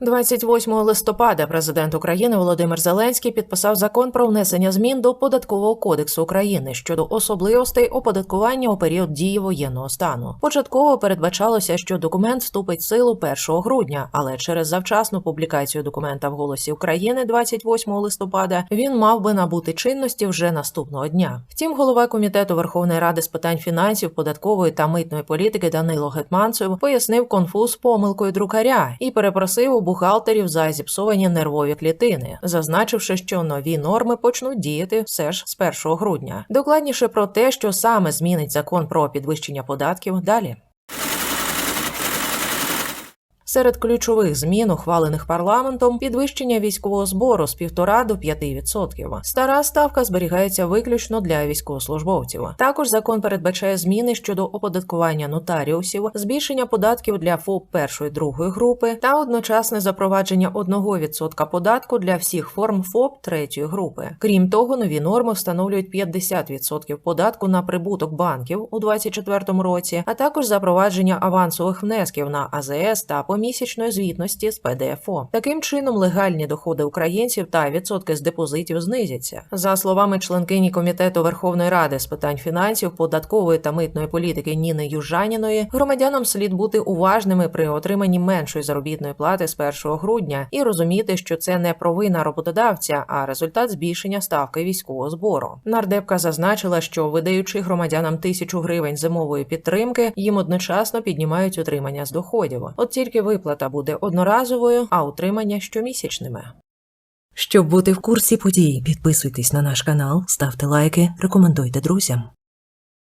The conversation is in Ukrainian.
28 листопада президент України Володимир Зеленський підписав закон про внесення змін до податкового кодексу України щодо особливостей оподаткування у період дії воєнного стану. Початково передбачалося, що документ вступить в силу 1 грудня, але через завчасну публікацію документа в Голосі України 28 листопада він мав би набути чинності вже наступного дня. Втім, голова комітету Верховної Ради з питань фінансів, податкової та митної політики Данило Гетманцев пояснив конфуз помилкою друкаря і перепросив у бухгалтерів за зіпсовані нервові клітини, зазначивши, що нові норми почнуть діяти все ж з 1 грудня. Докладніше про те, що саме змінить закон про підвищення податків далі. Серед ключових змін, ухвалених парламентом, підвищення військового збору з 1,5 до 5%. Стара ставка зберігається виключно для військовослужбовців. Також закон передбачає зміни щодо оподаткування нотаріусів, збільшення податків для ФОП першої другої групи та одночасне запровадження 1% податку для всіх форм ФОП третьої групи. Крім того, нові норми встановлюють 50% податку на прибуток банків у 2024 році, а також запровадження авансових внесків на АЗС та помісячної звітності з ПДФО. Таким чином, легальні доходи українців та відсотки з депозитів знизяться. За словами членкині комітету Верховної Ради з питань фінансів, податкової та митної політики Ніни Южаніної, громадянам слід бути уважними при отриманні меншої заробітної плати з 1 грудня і розуміти, що це не провина роботодавця, а результат збільшення ставки військового збору. Нардепка зазначила, що видаючи громадянам тисячу гривень зимової підтримки, їм одночасно піднімають утримання з доходів. От тільки виплата буде одноразовою, а утримання щомісячними. Щоб бути в курсі подій, підписуйтесь на наш канал, ставте лайки, рекомендуйте друзям.